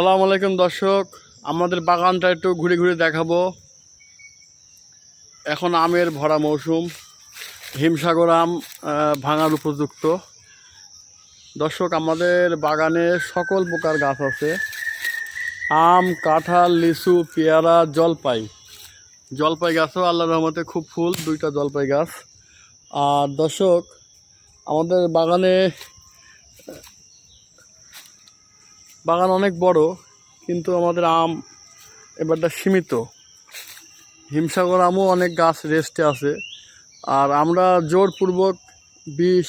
আসসালামু আলাইকুম দর্শক। আমাদের বাগানটা একটু ঘুরে ঘুরে দেখাবো। এখন আমের ভরা মৌসুম। হিমসাগর আম ভাঙার উপযুক্ত। দর্শক, আমাদের বাগানে সকল প্রকার গাছ আছে। আম, কাঁঠাল, লিচু, পেয়ারা, জলপাই। জলপাই গাছও আল্লাহ রহমতে খুব ফুল, দুইটা জলপাই গাছ। আর দর্শক, আমাদের বাগানে বাগান অনেক বড়, কিন্তু আমাদের আম এবারটা সীমিত। হিমসাগর আমও অনেক গাছ রেস্টে আছে। আর আমরা জোরপূর্বক বিষ,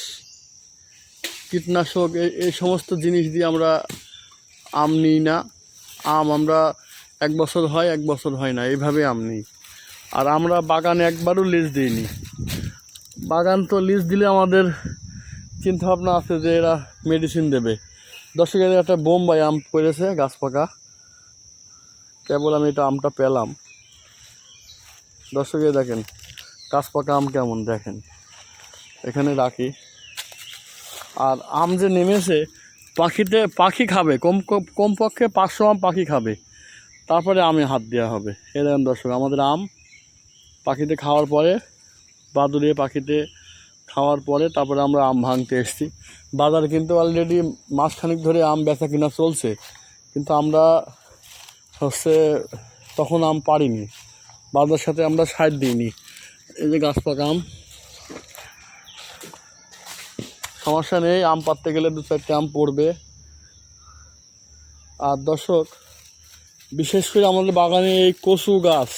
কীটনাশক এই সমস্ত জিনিস দিয়ে আমরা আম নিই না। আম আমরা এক বছর হয়, এক বছর হয় না এইভাবে আম নিই। আর আমরা বাগানে একবারও লিজ দিইনি। বাগান তো লিজ দিলে আমাদের চিন্তাভাবনা আছে যে এরা মেডিসিন দেবে। দর্শকের একটা বোম্বাই আম পড়েছে, গাছ পাকা। কেবল আমি এটা আমটা পেলাম। দর্শকে দেখেন, গাছ পাকা আম কেমন, দেখেন। এখানে রাখি। আর আম যে নেমেছে, পাখিতে, পাখি খাবে, কম, কম- কমপক্ষে পাঁচশো আম পাখি খাবে। তারপরে আমে হাত দেওয়া হবে। এ দেখেন দর্শক, আমাদের আম পাখিতে খাওয়ার পরে বাদুড়িয়ে পাখিতে খাওয়ার পরে তারপরে আমরা আম ভাঙতে এসেছি। বাজার কিন্তু অলরেডি মাসখানিক ধরে আম বেচা কিনা চলছে। কিন্তু আমরা হচ্ছে তখন আম পারিনি। বাজার সাথে আমরা সাইড দিইনি। এই যে গাছ পাকা আম। সমস্যা নেই, আম পাততে গেলে দু চারটে আম পড়বে। আর দর্শক, বিশেষ করে আমাদের বাগানে এই কচু গাছ,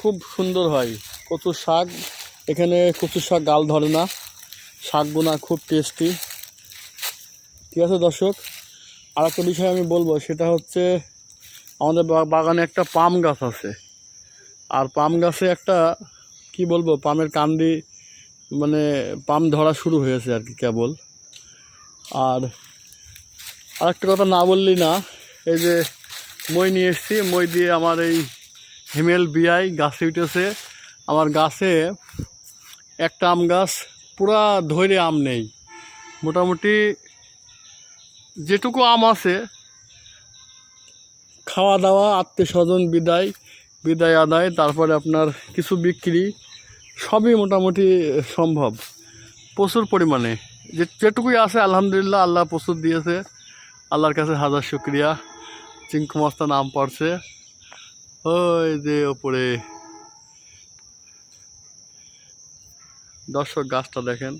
খুব সুন্দর হয়। কচুর শাক এখানে কচুর শাক গাল ধরে না। শাকগুনা খুব টেস্টি ঠিক আছে দর্শক? আর একটা বিষয় আমি বলব, সেটা হচ্ছে আমাদের বাগানে একটা পাম গাছ আছে। আর পাম গাছে একটা, কি বলব, পামের কান্দি মানে পাম ধরা শুরু হয়েছে আর কি কেবল। আর আরেকটা কথা না বললি না, এই যে মই নিয়ে এসেছি, মই দিয়ে আমার এই হিমেল বিয়াই গাছে উঠেছে। আমার গাছে একটা আম গাছ, পুরা ধরে আম নেই। মোটামুটি যেটুকু আম আছে খাওয়া দাওয়া আত্মীয় স্বজন বিদায় বিদায়, আদায়, তারপরে আপনার কিছু বিক্রি, সবই মোটামুটি সম্ভব। প্রচুর পরিমাণে। যে, যেটুকুই আছে, আলহামদুলিল্লাহ, আল্লাহ প্রচুর দিয়েছে। আল্লাহর কাছে হাজার শুক্রিয়া। চিঙ্কু নাম পড়ছে। ওই যে ওপরে। দর্শক গাছটা দেখেন।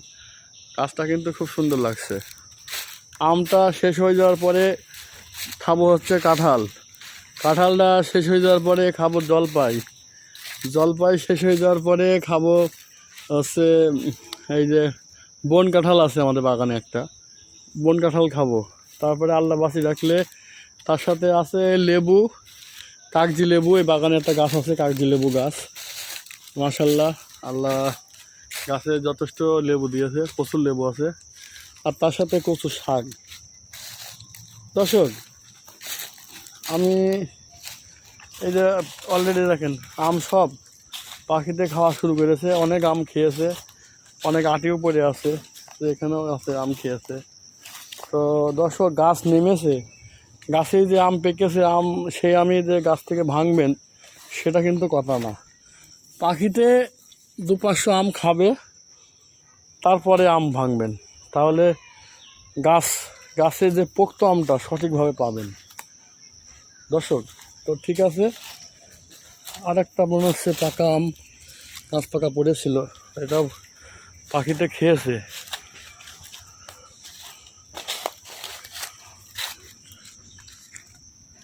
গাছটা কিন্তু খুব সুন্দর লাগছে। আমটা শেষ হয়ে যাওয়ার পরে খাব হচ্ছে কাঁঠাল। কাঁঠালটা শেষ হয়ে যাওয়ার পরে খাব জলপাই। জলপাই শেষ হয়ে যাওয়ার পরে খাব হচ্ছে, এই যে বন কাঁঠাল আছে আমাদের বাগানে একটা। বন কাঁঠাল খাব। তারপরে আল্লাহ বাসি রাখলে তার সাথে আছে লেবু, কাগজি লেবু। এই বাগানে একটা গাছ আছে, কাগজি লেবু গাছ। মাশাল্লাহ, আল্লাহ গাছে যথেষ্ট লেবু দিয়েছে প্রচুর লেবু আছে, আর তার সাথে কচু শাক। দর্শক, আমি এই যে অলরেডি দেখেন, আম সব পাখিতে খাওয়া শুরু করেছে, অনেক আম খেয়েছে, অনেক আটিও পড়ে আছে এখানেও আছে, আম খেয়েছে। তো দর্শক, গাছ নেমেছে, গাছে যে আম পেকেছে, আম সেই আমি যে গাছ থেকে ভাঙবেন, সেটা কিন্তু কথা না। পাখিতে দু আম খাবে, তারপরে আম ভাঙবেন। তাহলে গাছ, গাছে যে পোক্ত আমটা সঠিকভাবে পাবেন। দর্শক, তো ঠিক আছে আর একটা মনে হচ্ছে পাকা আম, গাছ পাকা পড়েছিল, এটাও পাখিতে খেয়েছে।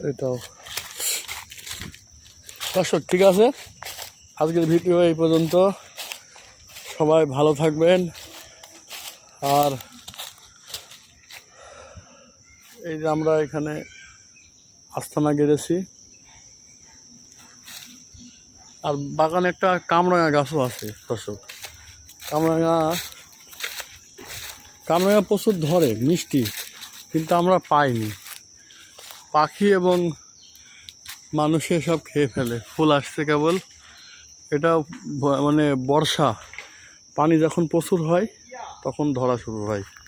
এটাও। দর্শক, ঠিক আছে, আজকের ভিডিও এই পর্যন্ত। সবাই ভালো থাকবেন। আর এই যে আমরা এখানে আস্তানা গেড়েছি। আর বাগানে একটা কামরাঙা গাছও আছে, দর্শক। কামরাঙা কামরাঙা প্রচুর ধরে, মিষ্টি, কিন্তু আমরা পাইনি। পাখি এবং মানুষে সব খেয়ে ফেলে, ফুল আসছে কেবল। এটা মানে বর্ষা। পানি যখন প্রচুর হয় তখন ধরা শুরু হয়।